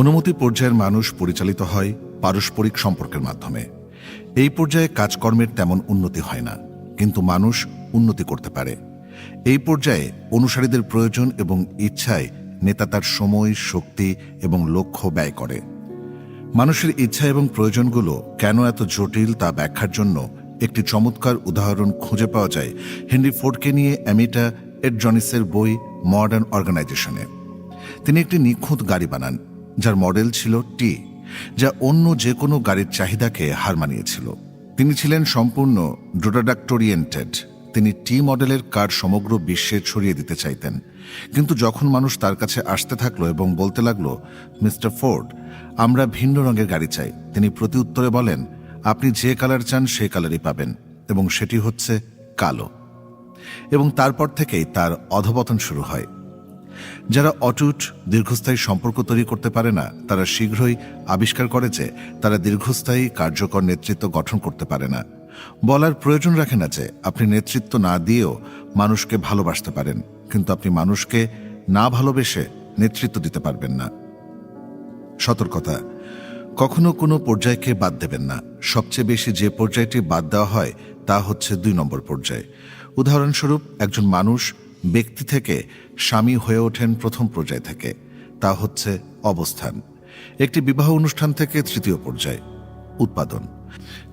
অনুমতি পর্যায়ের মানুষ পরিচালিত হয় পারস্পরিক সম্পর্কের মাধ্যমে। এই পর্যায়ে কাজকর্মের তেমন উন্নতি হয় না, কিন্তু মানুষ উন্নতি করতে পারে। এই পর্যায়ে অনুসারীদের প্রয়োজন এবং ইচ্ছায় নেতা তার সময়, শক্তি এবং লক্ষ্য ব্যয় করে। মানুষের ইচ্ছা এবং প্রয়োজনগুলো কেন এত জটিল তা ব্যাখ্যার জন্য একটি চমৎকার উদাহরণ খুঁজে পাওয়া যায় হেনরি ফোর্ডকে নিয়ে অ্যামিটা এড জনিসের বই মডার্ন অর্গানাইজেশনে। তিনি একটি নিখুঁত গাড়ি বানান যার মডেল ছিল টি যা অন্য যে কোনো গাড়ির চাহিদাকে হার মানিয়েছিল। তিনি ছিলেন সম্পূর্ণ ডোডাডাক্ট ওরিয়েন্টেড তিনি টি মডেলের কার সমগ্র বিশ্বে ছড়িয়ে দিতে চাইতেন। কিন্তু যখন মানুষ তার কাছে আসতে থাকল এবং বলতে লাগল, মিস্টার ফোর্ড, আমরা ভিন্ন রঙের গাড়ি চাই। তিনি প্রতি উত্তরে বলেন, আপনি যে কালার চান সেই কালারই পাবেন। এবং সেটি হচ্ছে কালো। এবং তারপর থেকেই তার অধপতন শুরু হয়। যারা অটুট, দীর্ঘস্থায়ী সম্পর্ক তৈরি করতে পারে না, তারা শীঘ্রই আবিষ্কার করে যে তারা দীর্ঘস্থায়ী কার্যকর নেতৃত্ব গঠন করতে পারে না। বলার প্রয়োজন রাখে না যে আপনি নেতৃত্ব না দিয়েও মানুষকে ভালোবাসতে পারেন, কিন্তু আপনি মানুষকে না ভালোবেসে নেতৃত্ব দিতে পারবেন না। সতর্কতা। কখনো কোনো পর্যায়কে বাদ দেবেন না। সবচেয়ে বেশি যে পর্যায়টি বাদ দেওয়া হয়, তা হচ্ছে দুই নম্বর পর্যায়। উদাহরণস্বরূপ, একজন মানুষ ব্যক্তি থেকে স্বামী হয়ে ওঠেন প্রথম পর্যায় থেকে, তা হচ্ছে অবস্থান। একটি বিবাহ অনুষ্ঠান থেকে তৃতীয় পর্যায়, উৎপাদন।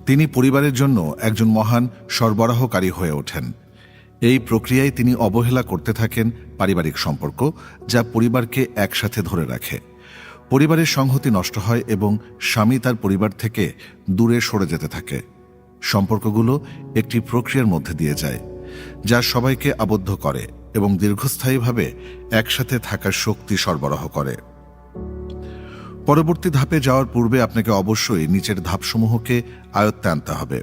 তিনি পরিবারের জন্য একজন মহান সরবরাহকারী হয়ে ওঠেন। এই প্রক্রিয়ায় তিনি অবহেলা করতে থাকেন পারিবারিক সম্পর্ক, যা পরিবারকে একসাথে ধরে রাখে। পরিবারের সংহতি নষ্ট হয় এবং স্বামী তার পরিবার থেকে দূরে সরে যেতে থাকে। সম্পর্কগুলো একটি প্রক্রিয়ার মধ্যে দিয়ে যায়, যা সবাইকে আবদ্ধ করে। এবং দীর্ঘস্থায়ীভাবে একসাথে থাকার শক্তি সরবরাহ করে। পরবর্তী ধাপে যাওয়ার পূর্বে আপনাকে অবশ্যই নিচের ধাপসমূহকে আয়ত্তে আনতে হবে।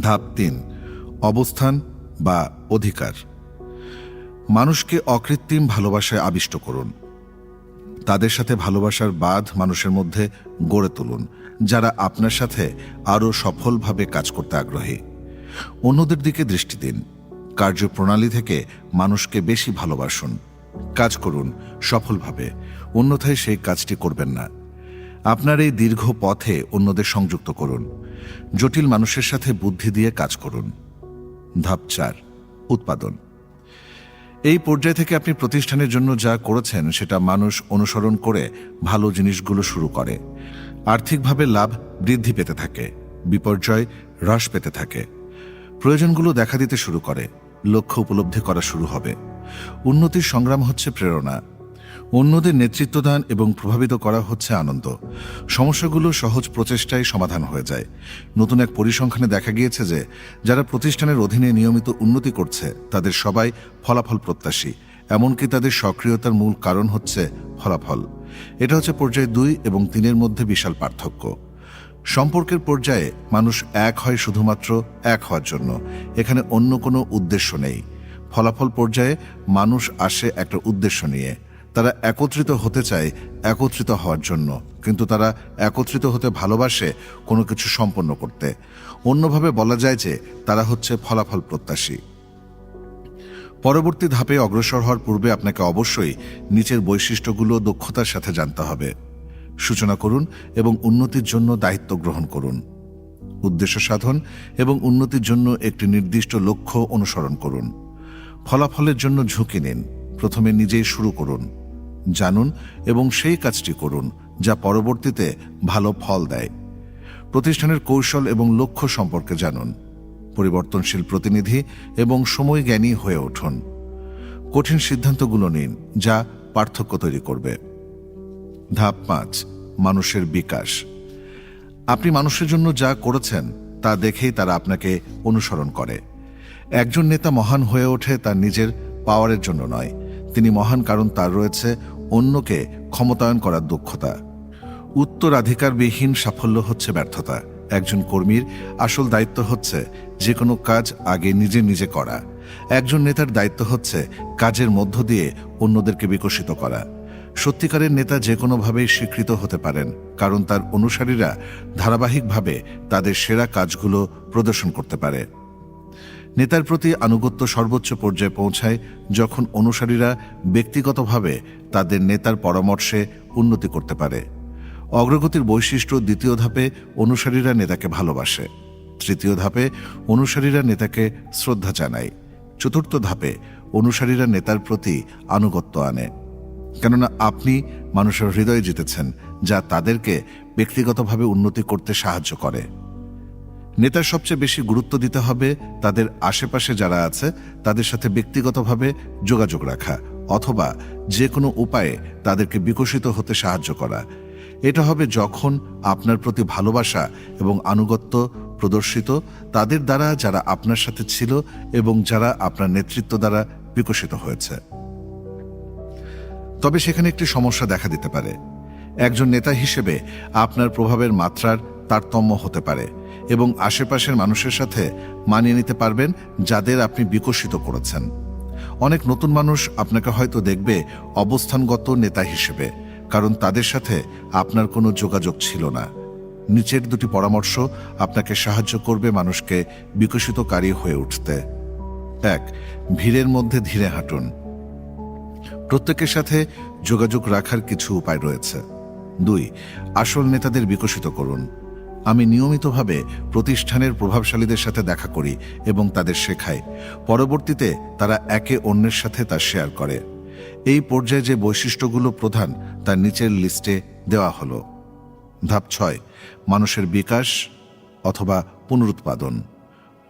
ধাপ তিন, অবস্থান বা অধিকার। মানুষকে অকৃত্রিম ভালোবাসায় আবিষ্ট করুন। তাদের সাথে ভালোবাসার বাঁধ মানুষের মধ্যে গড়ে তুলুন, যারা আপনার সাথে আরও সফলভাবে কাজ করতে আগ্রহী। অন্যদের দিকে দৃষ্টি দিন। কার্যপ্রণালী থেকে মানুষকে বেশি ভালোবাসুন। কাজ করুন সফলভাবে। অন্যথায় সেই কাজটি করবেন না। আপনার এই দীর্ঘ পথে অন্যদের সংযুক্ত করুন। জটিল মানুষের সাথে বুদ্ধি দিয়ে কাজ করুন। ধাপ চার, উৎপাদন। এই পর্যায় থেকে আপনি প্রতিষ্ঠানের জন্য যা করেছেন সেটা মানুষ অনুসরণ করে ভালো জিনিসগুলো শুরু করে। আর্থিকভাবে লাভ বৃদ্ধি পেতে থাকে, বিপর্যয় হ্রাস পেতে থাকে। প্রয়োজনগুলো দেখা দিতে শুরু করে। লক্ষ্য উপলব্ধি করা শুরু হবে। উন্নতির সংগ্রাম হচ্ছে প্রেরণা। অন্যদের নেতৃত্বদান এবং প্রভাবিত করা হচ্ছে আনন্দ। সমস্যাগুলো সহজ প্রচেষ্টায় সমাধান হয়ে যায়। নতুন এক পরিসংখ্যানে দেখা গিয়েছে যে, যারা প্রতিষ্ঠানের অধীনে নিয়মিত উন্নতি করছে, তাদের সবাই ফলাফল প্রত্যাশী। এমনকি তাদের সক্রিয়তার মূল কারণ হচ্ছে ফলাফল। এটা হচ্ছে পর্যায় দুই এবং তিনের মধ্যে বিশাল পার্থক্য। সম্পর্কের পর্যায়ে মানুষ এক হয় শুধুমাত্র এক হওয়ার জন্য। এখানে অন্য কোনো উদ্দেশ্য নেই। ফলাফল পর্যায়ে মানুষ আসে একটা উদ্দেশ্য নিয়ে। তারা একত্রিত হতে চায় একত্রিত হওয়ার জন্য। কিন্তু তারা একত্রিত হতে ভালোবাসে কোনো কিছু সম্পন্ন করতে। অন্যভাবে বলা যায় যে তারা হচ্ছে ফলাফল প্রত্যাশী। পরবর্তী ধাপে অগ্রসর হওয়ার পূর্বে আপনাকে অবশ্যই নিচের বৈশিষ্ট্যগুলো দক্ষতার সাথে জানতে হবে। সূচনা করুন এবং উন্নতির জন্য দায়িত্ব গ্রহণ করুন। উদ্দেশ্য সাধন এবং উন্নতির জন্য একটি নির্দিষ্ট লক্ষ্য অনুসরণ করুন। ফলাফলের জন্য ঝুঁকি নিন। প্রথমে নিজেই শুরু করুন। জানুন এবং সেই কাজটি করুন যা পরবর্তীতে ভালো ফল দেয়। প্রতিষ্ঠানের কৌশল এবং লক্ষ্য সম্পর্কে জানুন। পরিবর্তনশীল প্রতিনিধি এবং সময় জ্ঞানী হয়ে উঠুন। কঠিন সিদ্ধান্তগুলো নিন যা পার্থক্য তৈরি করবে। ধাপ পাঁচ, মানুষের বিকাশ। আপনি মানুষের জন্য যা করেছেন, তা দেখেই তারা আপনাকে অনুসরণ করে। একজন নেতা মহান হয়ে ওঠে তার নিজের পাওয়ারের জন্য নয়। তিনি মহান কারণ তার রয়েছে, অন্যকে ক্ষমতায়ন করার দক্ষতা। উত্তরাধিকারবিহীন সাফল্য হচ্ছে ব্যর্থতা। একজন কর্মীর আসল দায়িত্ব হচ্ছে যে কোনো কাজ আগে নিজে নিজে করা। একজন নেতার দায়িত্ব হচ্ছে কাজের মধ্য দিয়ে অন্যদেরকে বিকশিত করা। সত্যিকারের নেতা যে কোনোভাবেই স্বীকৃত হতে পারেন, কারণ তার অনুসারীরা ধারাবাহিকভাবে তাদের সেরা কাজগুলো প্রদর্শন করতে পারে। নেতার প্রতি আনুগত্য সর্বোচ্চ পর্যায়ে পৌঁছায় যখন অনুসারীরা ব্যক্তিগতভাবে তাদের নেতার পরামর্শে উন্নতি করতে পারে। অগ্রগতির বৈশিষ্ট্য দ্বিতীয় ধাপে অনুসারীরা নেতাকে ভালোবাসে। তৃতীয় ধাপে অনুসারীরা নেতাকে শ্রদ্ধা জানায়। চতুর্থ ধাপে অনুসারীরা নেতার প্রতি আনুগত্য আনে। কেননা আপনি মানুষের হৃদয়ে জিতেছেন, যা তাদেরকে ব্যক্তিগতভাবে উন্নতি করতে সাহায্য করে। নেতার সবচেয়ে বেশি গুরুত্ব দিতে হবে তাদের আশেপাশে যারা আছে, তাদের সাথে ব্যক্তিগতভাবে যোগাযোগ রাখা অথবা যে কোনো উপায়ে তাদেরকে বিকশিত হতে সাহায্য করা। এটা হবে যখন আপনার প্রতি ভালোবাসা এবং আনুগত্য প্রদর্শিত, তাদের দ্বারা যারা আপনার সাথে ছিল এবং যারা আপনার নেতৃত্ব দ্বারা বিকশিত হয়েছে। তবে সেখানে একটি সমস্যা দেখা দিতে পারে। একজন নেতা হিসেবে আপনার প্রভাবের মাত্রার তারতম্য হতে পারে এবং আশেপাশের মানুষের সাথে মানিয়ে নিতে পারবেন যাদের আপনি বিকশিত করেছেন। অনেক নতুন মানুষ আপনাকে হয়তো দেখবে অবস্থানগত নেতা হিসেবে, কারণ তাদের সাথে আপনার কোনো যোগাযোগ ছিল না। নিচের দুটি পরামর্শ আপনাকে সাহায্য করবে মানুষকে বিকশিতকারী হয়ে উঠতে। এক, ভিড়ের মধ্যে ধীরে হাঁটুন। প্রত্যেকের সাথে যোগাযোগ রাখার কিছু উপায় রয়েছে। দুই, আসল নেতাদের বিকশিত করুন। আমি নিয়মিতভাবে প্রতিষ্ঠানের প্রভাবশালীদের সাথে দেখা করি এবং তাদের শেখাই। পরবর্তীতে তারা একে অন্যের সাথে তা শেয়ার করে। এই পর্যায়ে যে বৈশিষ্ট্যগুলো প্রধান তার নিচের লিস্টে দেওয়া হলো। ধাপ ছয়, মানুষের বিকাশ অথবা পুনরুৎপাদন।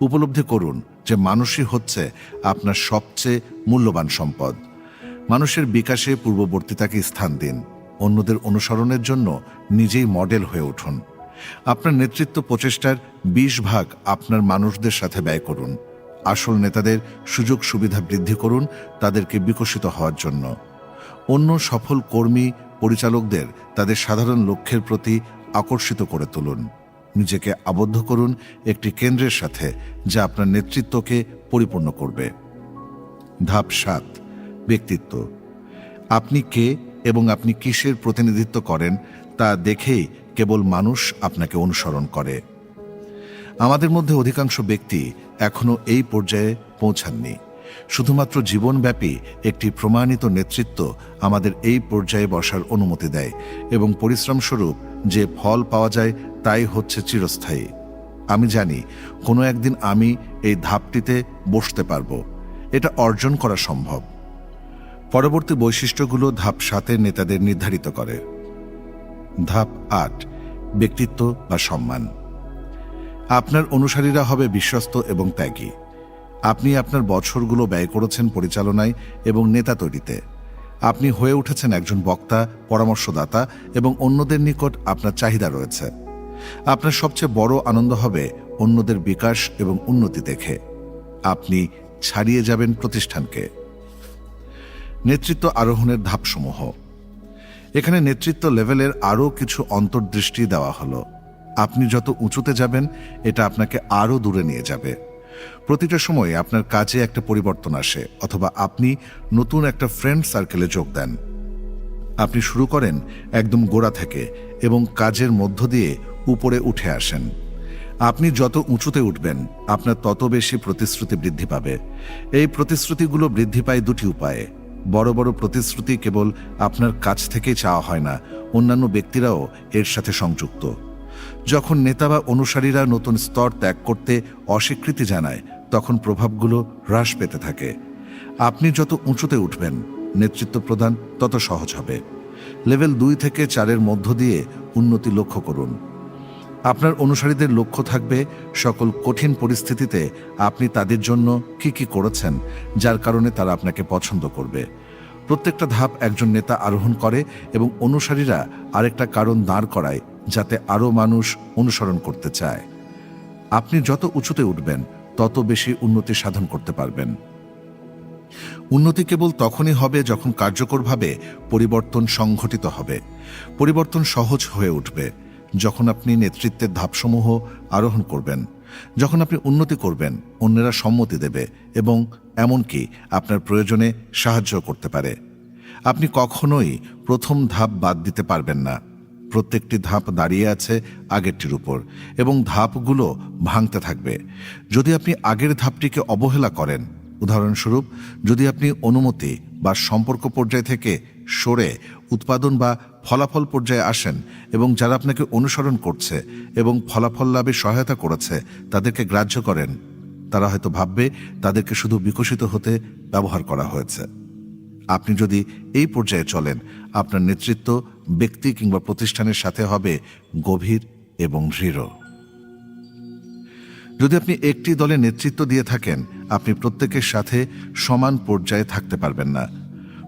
উপলব্ধি করুন যে মানুষই হচ্ছে আপনার সবচেয়ে মূল্যবান সম্পদ। মানুষের বিকাশে পূর্ববর্তীতাকে স্থান দিন, অন্যদের অনুসরণের জন্য নিজেই মডেল হয়ে উঠুন। আপনার নেতৃত্ব প্রচেষ্টার বিশ ভাগ আপনার মানুষদের সাথে ব্যয় করুন। আসল নেতাদের সুযোগ সুবিধা বৃদ্ধি করুন তাদেরকে বিকশিত হওয়ার জন্য। অন্য সফল কর্মী পরিচালকদের তাদের সাধারণ লক্ষ্যের প্রতি আকর্ষিত করে তুলুন। নিজেকে আবদ্ধ করুন একটি কেন্দ্রের সাথে যা আপনার নেতৃত্বকে পরিপূর্ণ করবে। ধাপ সাত। ব্যক্তিত্ব। আপনি কে এবং আপনি কিসের প্রতিনিধিত্ব করেন তা দেখেই কেবল মানুষ আপনাকে অনুসরণ করে। আমাদের মধ্যে অধিকাংশ ব্যক্তি এখনও এই পর্যায়ে পৌঁছাননি। শুধুমাত্র জীবনব্যাপী একটি প্রমাণিত নেতৃত্ব আমাদের এই পর্যায়ে বসার অনুমতি দেয় এবং পরিশ্রমস্বরূপ যে ফল পাওয়া যায় তাই হচ্ছে চিরস্থায়ী। আমি জানি, কোনো একদিন আমি এই ধাপটিতে বসতে পারব। এটা অর্জন করা সম্ভব। পরবর্তী বৈশিষ্ট্যগুলো ধাপ সাতের নেতাদের নির্ধারিত করে। ধাপ আট, ব্যক্তিত্ব বা সম্মান। আপনার অনুসারীরা হবে বিশ্বস্ত এবং ত্যাগী। আপনি আপনার বছরগুলো ব্যয় করেছেন পরিচালনায় এবং নেতা তৈরিতে। আপনি হয়ে উঠেছেন একজন বক্তা, পরামর্শদাতা এবং অন্যদের নিকট আপনার চাহিদা রয়েছে। আপনার সবচেয়ে বড় আনন্দ হবে অন্যদের বিকাশ এবং উন্নতি দেখে। আপনি ছাড়িয়ে যাবেন প্রতিষ্ঠানকে। নেতৃত্ব আরোহণের ধাপসমূহ। এখানে নেতৃত্ব লেভেলের আরও কিছু অন্তর্দৃষ্টি দেওয়া হলো। আপনি যত উঁচুতে যাবেন, এটা আপনাকে আরও দূরে নিয়ে যাবে। প্রতিটা সময়ে আপনার কাজে একটা পরিবর্তন আসে, অথবা আপনি নতুন একটা ফ্রেন্ড সার্কেলে যোগ দেন। আপনি শুরু করেন একদম গোড়া থেকে এবং কাজের মধ্য দিয়ে উপরে উঠে আসেন। আপনি যত উঁচুতে উঠবেন, আপনার তত বেশি প্রতিশ্রুতি বৃদ্ধি পাবে। এই প্রতিশ্রুতিগুলো বৃদ্ধি পায় দুটি উপায়ে। বড় বড় প্রতিশ্রুতি কেবল আপনার কাছ থেকেই চাওয়া হয় না, অন্যান্য ব্যক্তিরাও এর সাথে সংযুক্ত। যখন নেতা বা অনুসারীরা নতুন স্তর ত্যাগ করতে অস্বীকৃতি জানায়, তখন প্রভাবগুলো হ্রাস পেতে থাকে। আপনি যত উঁচুতে উঠবেন, নেতৃত্ব প্রদান তত সহজ হবে। লেভেল দুই থেকে চারের মধ্য দিয়ে উন্নতি লক্ষ্য করুন। আপনার অনুসারীদের লক্ষ্য থাকবে সকল কঠিন পরিস্থিতিতে আপনি তাদের জন্য কি কি করেছেন, যার কারণে তারা আপনাকে পছন্দ করবে। প্রত্যেকটা ধাপ একজন নেতা আরোহণ করে এবং অনুসারীরা আরেকটা কারণ দাঁড় করায়, যাতে আরও মানুষ অনুসরণ করতে চায়। আপনি যত উঁচুতে উঠবেন, তত বেশি উন্নতি সাধন করতে পারবেন। উন্নতি কেবল তখনই হবে যখন কার্যকরভাবে পরিবর্তন সংঘটিত হবে। পরিবর্তন সহজ হয়ে উঠবে। যখন আপনি নেতৃত্বের ধাপসমূহ আরোহণ করবেন, যখন আপনি উন্নতি করবেন, অন্যেরা সম্মতি দেবে এবং এমনকি আপনার প্রয়োজনে সাহায্য করতে পারে। আপনি কখনোই প্রথম ধাপ বাদ দিতে পারবেন না। প্রত্যেকটি ধাপ দাঁড়িয়ে আছে আগেরটির উপর এবং ধাপগুলো ভাঙতে থাকবে। যদি আপনি আগের ধাপটিকে অবহেলা করেন উদাহরণস্বরূপ, যদি আপনি অনুমতি বা সম্পর্ক পর্যায় থেকে সরে উৎপাদন বা ফলাফল পর্যায়ে আসেন এবং যারা আপনাকে অনুসরণ করছে এবং ফলাফল লাভে সহায়তা করেছে তাদেরকে গ্রাহ্য করেন, তারা হয়তো ভাববে তাদেরকে শুধু বিকশিত হতে ব্যবহার করা হয়েছে। আপনি যদি এই পর্যায়ে চলেন, আপনার নেতৃত্ব, ব্যক্তি কিংবা প্রতিষ্ঠানের সাথে হবে গভীর এবং দৃঢ়। যদি আপনি একটি দলে নেতৃত্ব দিয়ে থাকেন, আপনি প্রত্যেকের সাথে সমান পর্যায়ে থাকতে পারবেন না।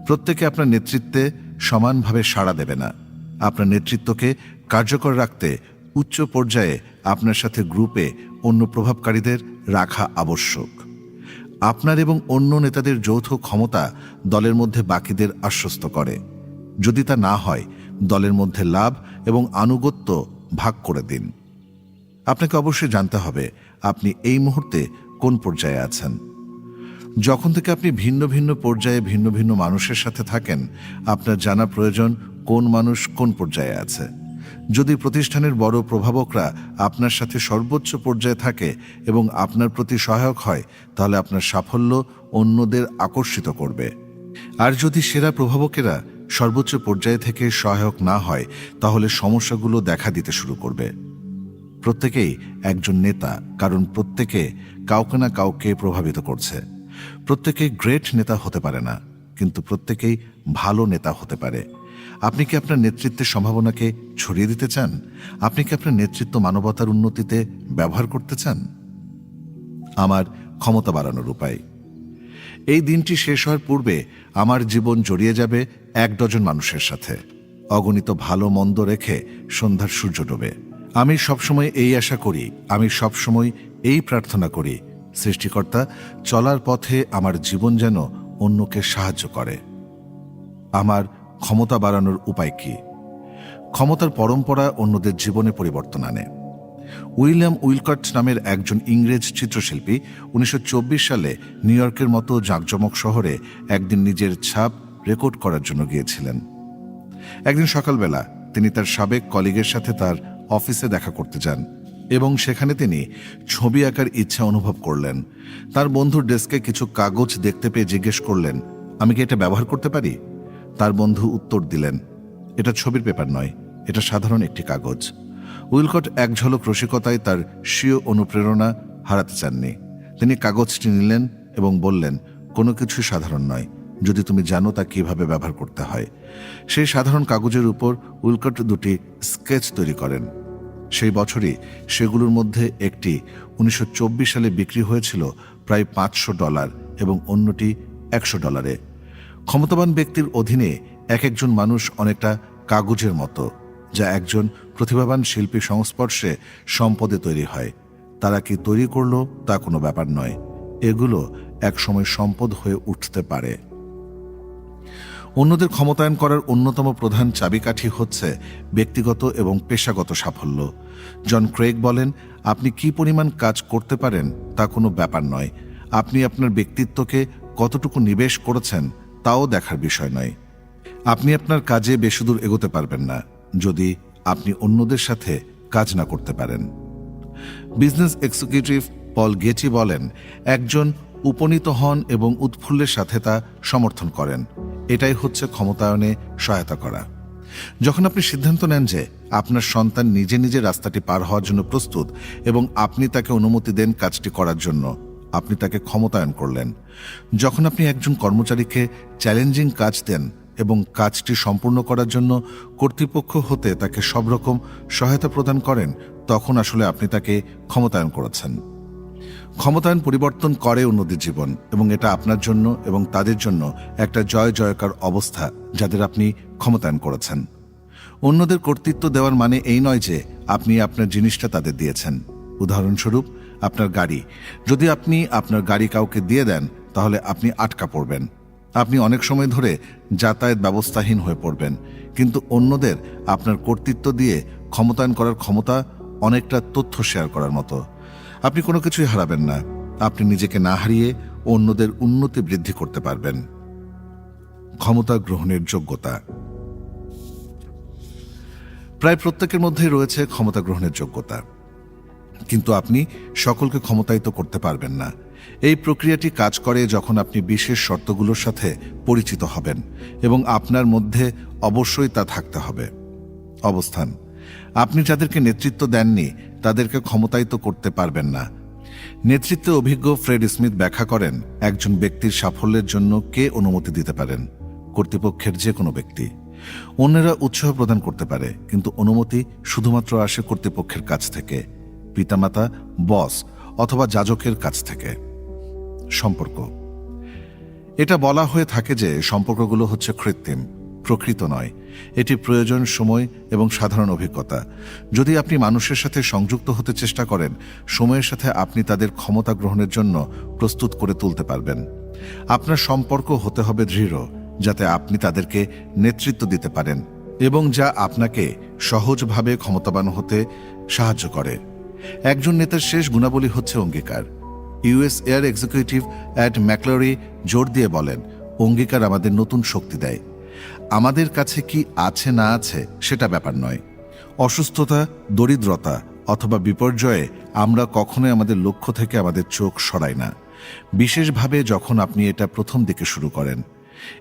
প্রত্যেকে আপনার নেতৃত্বে সমানভাবে সাড়া দেবে না। আপনার নেতৃত্বকে কার্যকর রাখতে উচ্চ পর্যায়ে আপনার সাথে গ্রুপে অন্য প্রভাবকারীদের রাখা আবশ্যক। আপনার এবং অন্য নেতাদের যৌথ ক্ষমতা দলের মধ্যে বাকিদের আশ্বস্ত করে। যদি তা না হয়, দলের মধ্যে লাভ এবং আনুগত্য ভাগ করে দিন। আপনাকে অবশ্যই জানতে হবে আপনি এই মুহূর্তে কোন পর্যায়ে আছেন? যখন থেকে আপনি ভিন্ন ভিন্ন পর্যায়ে ভিন্ন ভিন্ন মানুষের সাথে থাকেন, আপনার জানা প্রয়োজন কোন মানুষ কোন পর্যায়ে আছে। যদি প্রতিষ্ঠানের বড় প্রভাবকরা আপনার সাথে সর্বোচ্চ পর্যায়ে থাকে এবং আপনার প্রতি সহায়ক হয়, তাহলে আপনার সাফল্য অন্যদের আকর্ষিত করবে। আর যদি সেরা প্রভাবকেরা সর্বোচ্চ পর্যায়ে থেকে সহায়ক না হয়, তাহলে সমস্যাগুলো দেখা দিতে শুরু করবে। প্রত্যেকেই একজন নেতা, কারণ প্রত্যেকে কাউকে না কাউকে প্রভাবিত করছে। প্রত্যেকে গ্রেট নেতা হতে পারে না, কিন্তু প্রত্যেকেই ভালো নেতা হতে পারে। আপনি কি আপনার নেতৃত্বের সম্ভাবনাকে ছড়িয়ে দিতে চান? আপনি কি আপনার নেতৃত্ব মানবতার উন্নতিতে ব্যবহার করতে চান? আমার ক্ষমতা বাড়ানোর উপায়। এই দিনটি শেষ হওয়ার পূর্বে আমার জীবন জড়িয়ে যাবে এক ডজন মানুষের সাথে। অগণিত ভালো মন্দ রেখে সন্ধ্যার সূর্য ডোবে। আমি সবসময় এই আশা করি, আমি সবসময় এই প্রার্থনা করি, সৃষ্টিকর্তা চলার পথে আমার জীবন যেন অন্যকে সাহায্য করে। আমার ক্ষমতা বাড়ানোর উপায় কি? ক্ষমতার পরম্পরা অন্যদের জীবনে পরিবর্তন আনে। উইলিয়াম উইলকট নামের একজন ইংরেজ চিত্রশিল্পী উনিশশো চব্বিশ সালে নিউ ইয়র্কের মতো জাঁকজমক শহরে একদিন নিজের ছাপ রেকর্ড করার জন্য গিয়েছিলেন। একদিন সকালবেলা তিনি তার সাবেক কলিগের সাথে তার অফিসে দেখা করতে যান এবং সেখানে তিনি ছবি আঁকার ইচ্ছা অনুভব করলেন। তার বন্ধুর ডেস্কে কিছু কাগজ দেখতে পেয়ে জিজ্ঞেস করলেন, আমি কি এটা ব্যবহার করতে পারি? তার বন্ধু উত্তর দিলেন, এটা ছবির পেপার নয়, এটা সাধারণ একটি কাগজ। উইলকট এক ঝলক রসিকতায় তার স্বীয় অনুপ্রেরণা হারাতে চাননি। তিনি কাগজটি নিলেন এবং বললেন, কোনো কিছু সাধারণ নয় যদি তুমি জানো তা কীভাবে ব্যবহার করতে হয়। সেই সাধারণ কাগজের উপর উইলকট দুটি স্কেচ তৈরি করেন। সেই বছরই সেগুলোর মধ্যে একটি উনিশশো চব্বিশ সালে বিক্রি হয়েছিল প্রায় পাঁচশো ডলার এবং অন্যটি একশো ডলারে। ক্ষমতাবান ব্যক্তির অধীনে এক একজন মানুষ অনেকটা কাগজের মতো, যা একজন প্রতিভাবান শিল্পী সংস্পর্শে সম্পদে তৈরি হয়। তারা কি তৈরি করল তা কোনো ব্যাপার নয়। এগুলো একসময় সম্পদ হয়ে উঠতে পারে। অন্যদের ক্ষমতায়ন করার অন্যতম প্রধান চাবিকাঠি হচ্ছে ব্যক্তিগত এবং পেশাগত সাফল্য। জন ক্রেগ বলেন, আপনি কি পরিমাণ কাজ করতে পারেন তা কোনো ব্যাপার নয়। আপনি আপনার ব্যক্তিত্বকে কতটুকু নিবেশ করেছেন তাও দেখার বিষয় নয়। আপনি আপনার কাজে বেশিদূর এগোতে পারবেন না, যদি আপনি অন্যদের সাথে কাজ না করতে পারেন। বিজনেস এক্সিকিউটিভ পল গেচি বলেন, একজন উপনীত হন এবং উৎফুল্লের সাথে তা সমর্থন করেন। এটাই হচ্ছে ক্ষমতায়নে সহায়তা করা। যখন আপনি সিদ্ধান্ত নেন যে আপনার সন্তান নিজে নিজে রাস্তাটি পার হওয়ার জন্য প্রস্তুত এবং আপনি তাকে অনুমতি দেন কাজটি করার জন্য, আপনি তাকে ক্ষমতায়ন করলেন। যখন আপনি একজন কর্মচারীকে চ্যালেঞ্জিং কাজ দেন এবং কাজটি সম্পূর্ণ করার জন্য কর্তৃপক্ষ হতে তাকে সব রকম সহায়তা প্রদান করেন, তখন আসলে আপনি তাকে ক্ষমতায়ন করেছেন। ক্ষমতায়ন পরিবর্তন করে অন্যদের জীবন এবং এটা আপনার জন্য এবং তাদের জন্য একটা জয় জয়কার অবস্থা যাদের আপনি ক্ষমতায়ন করেছেন। অন্যদের কর্তৃত্ব দেওয়ার মানে এই নয় যে আপনি আপনার জিনিসটা তাদের দিয়েছেন। উদাহরণস্বরূপ, আপনার গাড়ি। যদি আপনি আপনার গাড়ি কাউকে দিয়ে দেন, তাহলে আপনি আটকা পড়বেন। আপনি অনেক সময় ধরে যাতায়াত ব্যবস্থাহীন হয়ে পড়বেন। কিন্তু অন্যদের আপনার কর্তৃত্ব দিয়ে ক্ষমতায়ন করার ক্ষমতা অনেকটা তথ্য শেয়ার করার মতো। আপনি কোনো কিছুই হারাবেন না। আপনি নিজেকে না হারিয়ে অন্যদের উন্নতি বৃদ্ধি করতে পারবেন। ক্ষমতা গ্রহণের যোগ্যতা। প্রায় প্রত্যেকের মধ্যেই রয়েছে ক্ষমতা গ্রহণের যোগ্যতা। কিন্তু আপনি সকলকে ক্ষমতায়িত করতে পারবেন না। এই প্রক্রিয়াটি কাজ করে যখন আপনি বিশেষ শর্তগুলোর সাথে পরিচিত হবেন এবং আপনার মধ্যে অবশ্যই তা থাকতে হবে। অবস্থান। আপনি যাদেরকে নেতৃত্ব দেননি তাদেরকে ক্ষমতায়িত করতে পারবেন না। নেতৃত্বে অভিজ্ঞ ফ্রেড স্মিথ ব্যাখ্যা করেন, একজন ব্যক্তির সাফল্যের জন্য কে অনুমতি দিতে পারেন? কর্তৃপক্ষের যে কোনো ব্যক্তি। অন্যেরা উৎসাহ প্রদান করতে পারে, কিন্তু অনুমতি শুধুমাত্র আসে কর্তৃপক্ষের কাছ থেকে, পিতামাতা, বস, অথবা যাজকের কাছ থেকে। সম্পর্ক। এটা বলা হয়ে থাকে যে সম্পর্কগুলো হচ্ছে কৃত্রিম। প্রকৃত নয়। এটি প্রয়োজন, সময় এবং সাধারণ অভিজ্ঞতা। যদি আপনি মানুষের সাথে সংযুক্ত হতে চেষ্টা করেন, সময়ের সাথে আপনি তাদের ক্ষমতা গ্রহণের জন্য প্রস্তুত করে তুলতে পারবেন। আপনার সম্পর্ক হতে হবে দৃঢ়, যাতে আপনি তাদেরকে নেতৃত্ব দিতে পারেন এবং যা আপনাকে সহজভাবে ক্ষমতাবান হতে সাহায্য করে। একজন নেতার শেষ গুণাবলী হচ্ছে অঙ্গীকার। ইউএস এয়ার এক্সিকিউটিভ অ্যাট ম্যাকলারি জোর দিয়ে বলেন, অঙ্গীকার আমাদের নতুন শক্তি দেয়। আমাদের কাছে কি আছে না আছে সেটা ব্যাপার নয়। অসুস্থতা, দরিদ্রতা অথবা বিপর্যয়ে আমরা কখনোই আমাদের লক্ষ্য থেকে আমাদের চোখ সরাই না। বিশেষভাবে যখন আপনি এটা প্রথম দিকে শুরু করেন।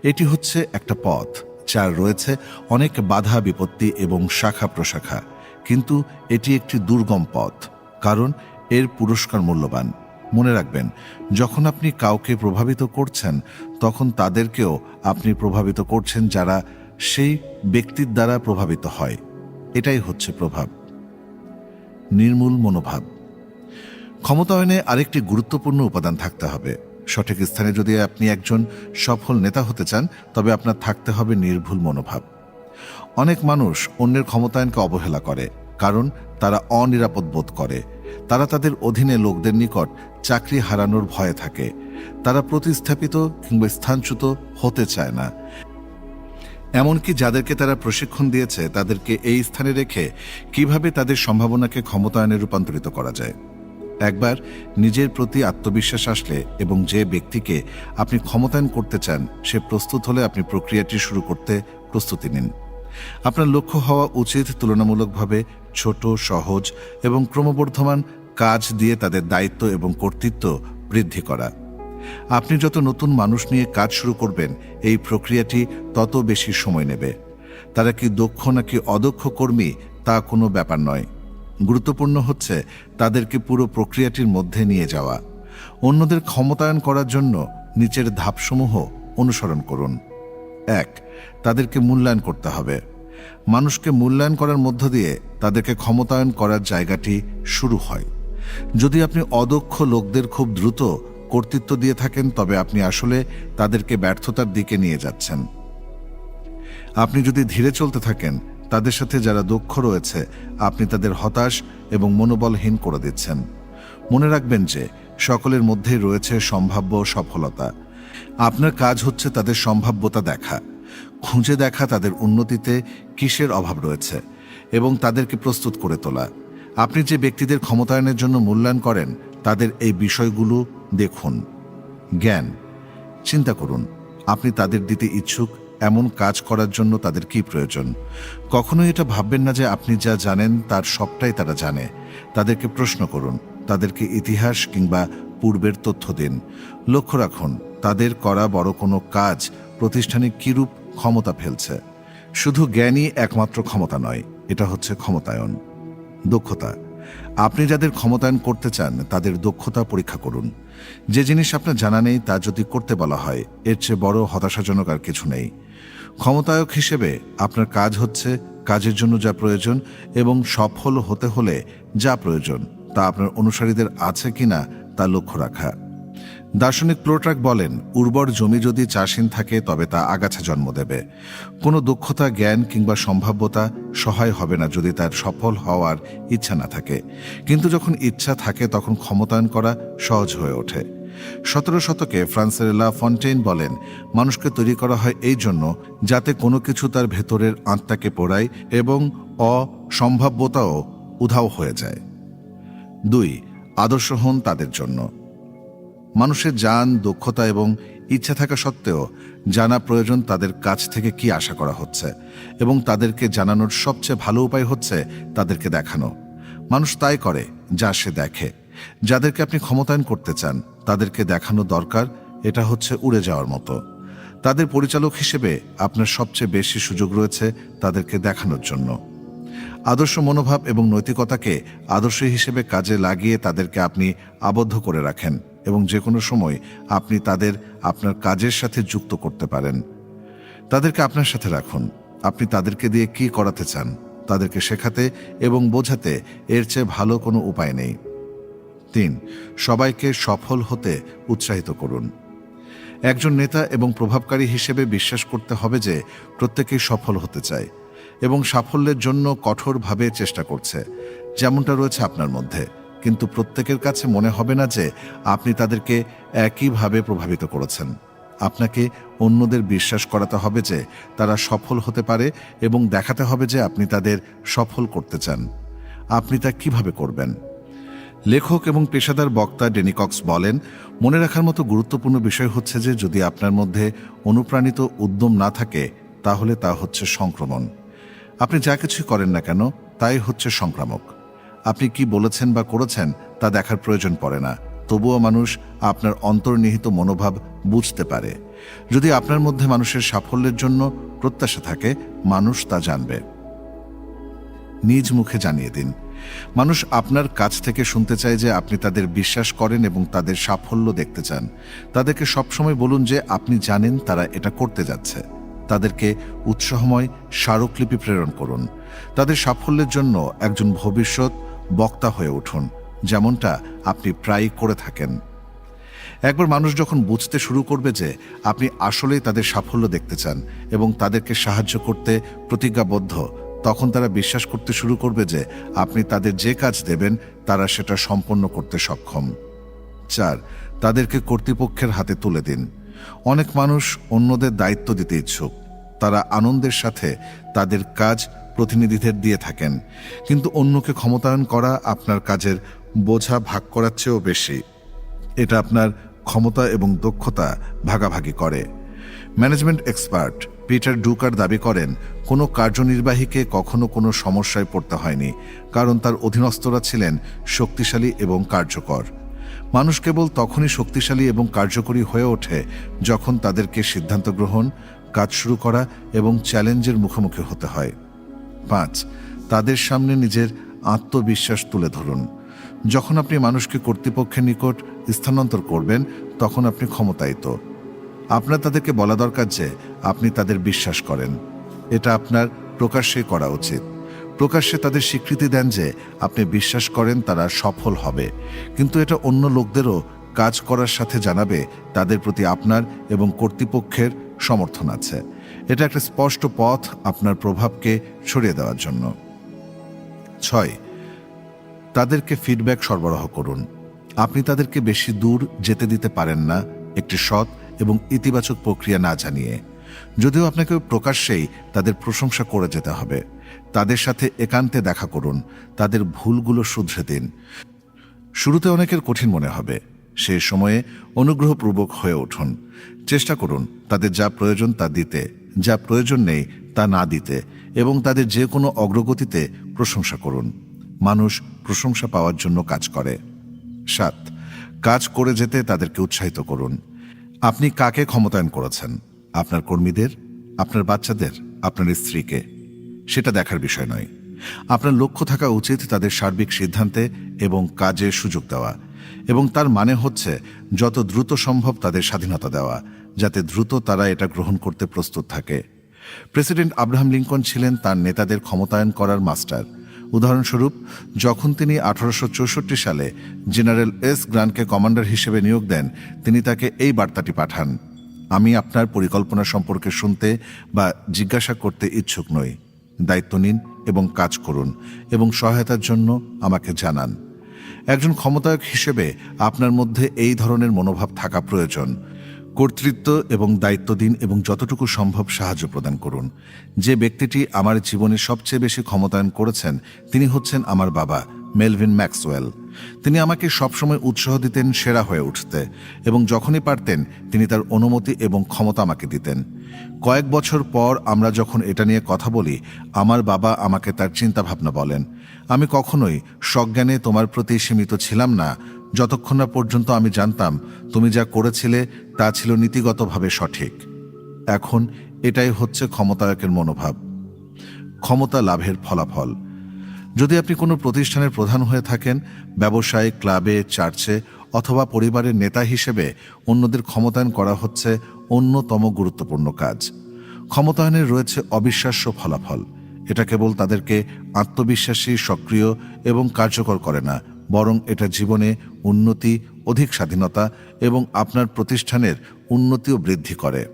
এটি হচ্ছে একটা পথ যার রয়েছে অনেক বাধা বিপত্তি এবং শাখা প্রশাখা। কিন্তু এটি একটি দুর্গম পথ, কারণ এর পুরস্কার মূল্যবান। মনে রাখবেন, যখন আপনি কাউকে প্রভাবিত করছেন, তখন তাদেরকেও আপনি প্রভাবিত করছেন যারা সেই ব্যক্তির দ্বারা প্রভাবিত হয়। এটাই হচ্ছে প্রভাব। নির্মূল মনোভাব। ক্ষমতায়নে আরেকটি গুরুত্বপূর্ণ উপাদান থাকতে হবে। সঠিক স্থানে যদি আপনি একজন সফল নেতা হতে চান, তবে আপনার থাকতে হবে নির্ভুল মনোভাব। অনেক মানুষ অন্যের ক্ষমতায়নকে অবহেলা করে, কারণ তারা অনিরাপদ বোধ করে। তারা তাদের অধীনে লোকদের নিকট চাকরি হারানোর ভয়ে থাকে। তারা প্রতিস্থাপিত কিংবা স্থানচ্যুত হতে চায় না। এমনকি যাদেরকে তারা প্রশিক্ষণ দিয়েছে, তাদেরকে এই স্থানে রেখে কীভাবে তাদের সম্ভাবনাকে ক্ষমতায়নে রূপান্তরিত করা যায়? একবার নিজের প্রতি আত্মবিশ্বাস আসলে এবং যে ব্যক্তিকে আপনি ক্ষমতায়ন করতে চান, সে প্রস্তুত হলে আপনি প্রক্রিয়াটি শুরু করতে প্রস্তুতি নিন। আপনার লক্ষ্য হওয়া উচিত তুলনামূলকভাবে ছোট, সহজ এবং ক্রমবর্ধমান কাজ দিয়ে তাদের দায়িত্ব এবং কর্তৃত্ব বৃদ্ধি করা। আপনি যত নতুন মানুষ নিয়ে কাজ শুরু করবেন, এই প্রক্রিয়াটি তত বেশি সময় নেবে। তারা কি দক্ষ নাকি অদক্ষ কর্মী, তা কোনো ব্যাপার নয়। গুরুত্বপূর্ণ হচ্ছে তাদেরকে পুরো প্রক্রিয়াটির মধ্যে নিয়ে যাওয়া। অন্যদের ক্ষমতায়ন করার জন্য নিচের ধাপসমূহ অনুসরণ করুন। এক, তাদেরকে মূল্যায়ন করতে হবে। মানুষকে মূল্যায়ন করার মধ্য দিয়ে তাদেরকে ক্ষমতায়ন করার জায়গাটি শুরু হয়। যদি আপনি অদক্ষ লোকদের খুব দ্রুত কর্তৃত্ব দিয়ে থাকেন, তবে আপনি আসলে তাদেরকে ব্যর্থতার দিকে নিয়ে যাচ্ছেন। আপনি যদি ধীরে চলতে থাকেন, তাদের সাথে যারা দক্ষ রয়েছে, আপনি তাদের হতাশ এবং মনোবলহীন করে দিচ্ছেন। মনে রাখবেন যে, সকলের মধ্যেই রয়েছে সম্ভাব্য সফলতা। আপনার কাজ হচ্ছে তাদের সম্ভাব্যতা দেখা। খুঁজে দেখা তাদের উন্নতিতে কিসের অভাব রয়েছে এবং তাদেরকে প্রস্তুত করে তোলা। আপনি যে ব্যক্তিদের ক্ষমতায়নের জন্য মূল্যায়ন করেন, তাদের এই বিষয়গুলো দেখুন। জ্ঞান। চিন্তা করুন, আপনি তাদের দিতে ইচ্ছুক, এমন কাজ করার জন্য তাদের কি প্রয়োজন? কখনোই এটা ভাববেন না যে আপনি যা জানেন তার সবটাই তারা জানে। তাদেরকে প্রশ্ন করুন, তাদেরকে ইতিহাস কিংবা পূর্বের তথ্য দিন। লক্ষ্য রাখুন, তাদের করা বড় কোনো কাজ, প্রতিষ্ঠানে কিরূপ ক্ষমতা ফেলছে। শুধু জ্ঞানই একমাত্র ক্ষমতা নয়, এটা হচ্ছে ক্ষমতায়ন। দক্ষতা। আপনি যাদের ক্ষমতায়ন করতে চান, তাদের দক্ষতা পরীক্ষা করুন। যে জিনিস আপনার জানা নেই, তা যদি করতে বলা হয়, এর চেয়ে বড় হতাশাজনক আর কিছু নেই। ক্ষমতায়ক হিসেবে আপনার কাজ হচ্ছে কাজের জন্য যা প্রয়োজন এবং সফল হতে হলে যা প্রয়োজন, তা আপনার অনুসারীদের আছে কিনা, তা লক্ষ্য রাখা। দার্শনিক প্লোট্রাক বলেন, উর্বর জমি যদি চাষীন থাকে তবে তা আগাছা জন্ম দেবে। কোনো দক্ষতা, জ্ঞান কিংবা সম্ভাব্যতা সহায় হবে না যদি তার সফল হওয়ার ইচ্ছা না থাকে। কিন্তু যখন ইচ্ছা থাকে তখন ক্ষমতায়ন করা সহজ হয়ে ওঠে। সতেরো শতকে ফ্রান্সের লা ফন্টেইন বলেন, মানুষকে তৈরি করা হয় এই জন্য যাতে কোনো কিছু তার ভেতরের আত্মাকে পোড়ায় এবং অসম্ভাব্যতাও উধাও হয়ে যায়। দুই, আদর্শ হন তাদের জন্য। মানুষের জ্ঞান, দক্ষতা এবং ইচ্ছা থাকা সত্ত্বেও জানা প্রয়োজন তাদের কাছ থেকে কি আশা করা হচ্ছে এবং তাদেরকে জানানোর সবচেয়ে ভালো উপায় হচ্ছে তাদেরকে দেখানো। মানুষ তাই করে যা সে দেখে। যাদেরকে আপনি ক্ষমতায়ন করতে চান, তাদেরকে দেখানো দরকার, এটা হচ্ছে উড়ে যাওয়ার মতো। তাদের পরিচালক হিসেবে আপনার সবচেয়ে বেশি সুযোগ রয়েছে তাদেরকে দেখানোর জন্য। আদর্শ মনোভাব এবং নৈতিকতাকে আদর্শ হিসেবে কাজে লাগিয়ে তাদেরকে আপনি আবদ্ধ করে রাখেন। এবং যে কোনো সময় আপনি তাদের আপনার কাজের সাথে যুক্ত করতে পারেন। তাদেরকে আপনার সাথে রাখুন। আপনি তাদেরকে দিয়ে কি করাতে চান, তাদেরকে শেখাতে এবং বোঝাতে এর চেয়ে ভালো কোনো উপায় নেই। তিন, সবাইকে সফল হতে উৎসাহিত করুন। একজন নেতা এবং প্রভাবকারী হিসেবে বিশ্বাস করতে হবে যে প্রত্যেকেই সফল হতে চায় এবং সাফল্যের জন্য কঠোরভাবে চেষ্টা করছে, যেমনটা রয়েছে আপনার মধ্যে। কিন্তু প্রত্যেকের কাছে মনে হবে না যে আপনি তাদেরকে একইভাবে প্রভাবিত করেছেন। আপনাকে অন্যদের বিশ্বাস করাতে হবে যে তারা সফল হতে পারে এবং দেখাতে হবে যে আপনি তাদের সফল করতে চান। আপনি তা কীভাবে করবেন? লেখক এবং পেশাদার বক্তা ডেনিকক্স বলেন, মনে রাখার মতো গুরুত্বপূর্ণ বিষয় হচ্ছে যে যদি আপনার মধ্যে অনুপ্রাণিত উদ্যম না থাকে, তাহলে তা হচ্ছে সংক্রমণ। আপনি যা কিছুই করেন না কেন, তাই হচ্ছে সংক্রামক। আপনি কি বলেছেন বা করেছেন তা দেখার প্রয়োজন পড়ে না। তবুও মানুষ আপনার অন্তর্নিহিত মনোভাব বুঝতে পারে। যদি আপনার মধ্যে মানুষের সাফল্যের জন্য প্রত্যাশা থাকে, মানুষ তা জানবে। নিজ মুখে জানিয়ে দিন। মানুষ আপনার কাছ থেকে শুনতে চায় যে আপনি তাদের বিশ্বাস করেন এবং তাদের সাফল্য দেখতে চান। তাদেরকে সবসময় বলুন যে আপনি জানেন তারা এটা করতে যাচ্ছে। তাদেরকে উৎসাহময় স্মারকলিপি প্রেরণ করুন। তাদের সাফল্যের জন্য একজন ভবিষ্যৎ বক্তা হয়ে উঠুন, যেমনটা আপনি প্রায়ই করে থাকেন। একবার মানুষ যখন বুঝতে শুরু করবে যে আপনি আসলেই তাদের সাফল্য দেখতে চান এবং তাদেরকে সাহায্য করতে প্রতিজ্ঞাবদ্ধ, তখন তারা বিশ্বাস করতে শুরু করবে যে আপনি তাদের যে কাজ দেবেন, তারা সেটা সম্পন্ন করতে সক্ষম। চার, তাদেরকে কর্তৃপক্ষের হাতে তুলে দিন। অনেক মানুষ অন্যদের দায়িত্ব দিতে ইচ্ছুক। তারা আনন্দের সাথে তাদের কাজ প্রতিনিধিদের দিয়ে থাকেন। কিন্তু অন্যকে ক্ষমতায়ন করা আপনার কাজের বোঝা ভাগ করার চেয়েও বেশি। এটা আপনার ক্ষমতা এবং দক্ষতা ভাগাভাগি করে। ম্যানেজমেন্ট এক্সপার্ট পিটার ডুকার দাবি করেন, কোনো কার্যনির্বাহীকে কখনো কোনো সমস্যায় পড়তে হয়নি, কারণ তার অধীনস্থরা ছিলেন শক্তিশালী এবং কার্যকর। মানুষ কেবল তখনই শক্তিশালী এবং কার্যকরী হয়ে ওঠে যখন তাদেরকে সিদ্ধান্ত গ্রহণ, কাজ শুরু করা এবং চ্যালেঞ্জের মুখোমুখি হতে হয়। পাঁচ, তাদের সামনে নিজের আত্মবিশ্বাস তুলে ধরুন। যখন আপনি মানুষকে কর্তৃপক্ষের নিকট স্থানান্তর করবেন, তখন আপনি ক্ষমতায়িত। আপনার তাদেরকে বলা দরকার যে, আপনি তাদের বিশ্বাস করেন। এটা আপনার প্রকাশ্যে করা উচিত। প্রকাশ্যে তাদের স্বীকৃতি দেন যে, আপনি বিশ্বাস করেন তারা সফল হবে। কিন্তু এটা অন্য লোকদেরও কাজ করার সাথে জানাবে, তাদের প্রতি আপনার এবং কর্তৃপক্ষের সমর্থন আছে। এটা একটা স্পষ্ট পথ আপনার প্রভাবকে সরিয়ে দেওয়ার জন্য। ছয়, তাদেরকে ফিডব্যাক সরবরাহ করুন। আপনি তাদেরকে বেশি দূর যেতে দিতে পারেন না, একটি সৎ এবং ইতিবাচক প্রক্রিয়া না জানিয়ে। যদিও আপনাকে প্রকাশ্যেই তাদের প্রশংসা করে যেতে হবে। তাদের সাথে একান্তে দেখা করুন, তাদের ভুলগুলো শুধরে দিন। শুরুতে অনেকের কঠিন মনে হবে। সে সময়ে অনুগ্রহপূর্বক হয়ে উঠুন। চেষ্টা করুন তাদের যা প্রয়োজন তা দিতে। যা প্রয়োজন নেই তা না দিতে এবং তাদের যে কোনো অগ্রগতিতে প্রশংসা করুন। মানুষ প্রশংসা পাওয়ার জন্য কাজ করে। সাত, কাজ করে যেতে তাদেরকে উৎসাহিত করুন। আপনি কাকে ক্ষমতায়ন করেছেন? আপনার কর্মীদের? আপনার বাচ্চাদের? আপনার স্ত্রীকে? সেটা দেখার বিষয় নয়। আপনার লক্ষ্য থাকা উচিত তাদের সার্বিক সিদ্ধান্তে এবং কাজে সুযোগ দেওয়া। এবং তার মানে হচ্ছে, যত দ্রুত সম্ভব তাদের স্বাধীনতা দেওয়া, যাতে দ্রুত তারা এটা গ্রহণ করতে প্রস্তুত থাকে। প্রেসিডেন্ট আব্রাহাম লিঙ্কন ছিলেন তার নেতাদের ক্ষমতায়ন করার মাস্টার। উদাহরণস্বরূপ, যখন তিনি আঠারোশ চৌষট্টি সালে জেনারেল এস গ্রান্টকে কমান্ডার হিসেবে নিয়োগ দেন, তিনি তাকে এই বার্তাটি পাঠান, আমি আপনার পরিকল্পনা সম্পর্কে শুনতে বা জিজ্ঞাসা করতে ইচ্ছুক নই। দায়িত্ব নিন এবং কাজ করুন এবং সহায়তার জন্য আমাকে জানান। একজন ক্ষমতায়ক হিসেবে আপনার মধ্যে এই ধরনের মনোভাব থাকা প্রয়োজন। কর্তৃত্ব এবং দায়িত্ব দিন এবং যতটুকু সম্ভব সাহায্য প্রদান করুন। যে ব্যক্তিটি আমার জীবনে সবচেয়ে বেশি ক্ষমতায়ন করেছেন, তিনি হচ্ছেন আমার বাবা, মেলভিন ম্যাক্সওয়েল। তিনি আমাকে সবসময় উৎসাহ দিতেন, সেরা হয়ে উঠতে, এবং যখনই পারতেন, তিনি তার অনুমতি এবং ক্ষমতা আমাকে দিতেন। কয়েক বছর পর আমরা যখন এটা নিয়ে কথা বলি, আমার বাবা আমাকে তার চিন্তাভাবনা বলেন, আমি কখনোই সজ্ঞানে তোমার প্রতি সীমিত ছিলাম না। যতক্ষণ না পর্যন্ত আমি জানতাম, তুমি যা করেছিলে, তা ছিল নীতিগতভাবে সঠিক। এখন এটাই হচ্ছে ক্ষমতায়কের মনোভাব। ক্ষমতা লাভের ফলাফল। যদি আপনি কোনো প্রতিষ্ঠানের প্রধান হয়ে থাকেন, ব্যবসায়, ক্লাবে, চার্চে অথবা পরিবারের নেতা হিসেবে অন্যদের ক্ষমতায়ন করা হচ্ছে অন্যতম গুরুত্বপূর্ণ কাজ। ক্ষমতায়নের রয়েছে অবিশ্বাস্য ফলাফল। এটা কেবল তাদেরকে আত্মবিশ্বাসী, সক্রিয় এবং কার্যকর করে না, বরং এটা জীবনে উন্নতি, অধিক স্বাধীনতা এবং আপনার প্রতিষ্ঠানের উন্নতিও বৃদ্ধি করে।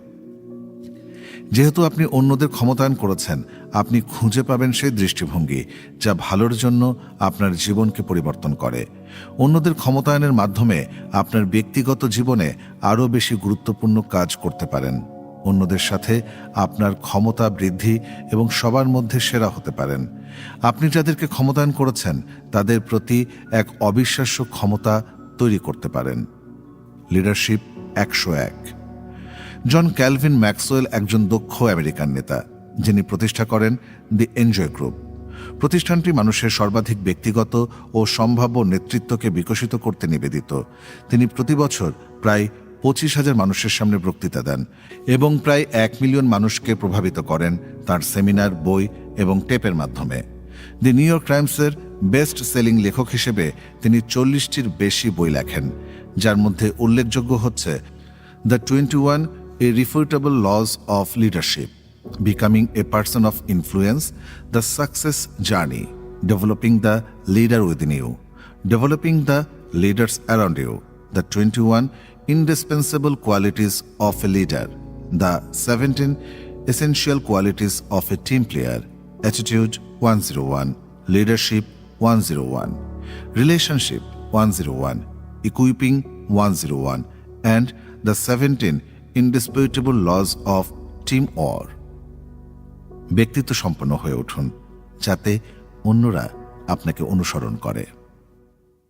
যেহেতু আপনি অন্যদের ক্ষমতায়ন করেছেন আপনি খুঁজে পাবেন সেই দৃষ্টিভঙ্গি যা ভালোর জন্য আপনার জীবনকে পরিবর্তন করে। অন্যদের ক্ষমতায়নের মাধ্যমে আপনার ব্যক্তিগত জীবনে আরও বেশি গুরুত্বপূর্ণ কাজ করতে পারেন। অন্যদের সাথে আপনার ক্ষমতা বৃদ্ধি এবং সবার মধ্যে সেরা হতে পারেন। আপনি যাদেরকে ক্ষমতায়ন করেছেন, তাদের প্রতি এক অবিশ্বাস্য ক্ষমতা তৈরি করতে পারেন। লিডারশিপ একশো এক। জন ক্যালভিন ম্যাক্সওয়েল একজন দক্ষ আমেরিকান নেতা। যিনি প্রতিষ্ঠা করেন দি এনজয় গ্রুপ প্রতিষ্ঠানটি মানুষের সর্বাধিক ব্যক্তিগত ও সম্ভাব্য নেতৃত্বকে বিকশিত করতে নিবেদিত। তিনি প্রতি বছর প্রায় পঁচিশ হাজার মানুষের সামনে বক্তৃতা দেন এবং প্রায় এক মিলিয়ন মানুষকে প্রভাবিত করেন তার সেমিনার বই এবং টেপের মাধ্যমে। দি নিউ ইয়র্ক টাইমসের বেস্ট সেলিং লেখক হিসেবে তিনি চল্লিশটির বেশি বই লেখেন যার মধ্যে উল্লেখযোগ্য হচ্ছে The 21 Irrefutable laws of Leadership, Becoming a Person of Influence, The Success Journey, Developing the Leader Within You, Developing the Leaders Around You, The 21 Indispensable Qualities of a Leader, The 17 Essential Qualities of a Team Player, Attitude 101, Leadership 101, Relationship 101, Equipping 101, and the 17 indisputable laws of team war ব্যক্তিত্ব সম্পন্ন হয়ে উঠুন যাতে অন্যরা আপনাকে অনুসরণ করে।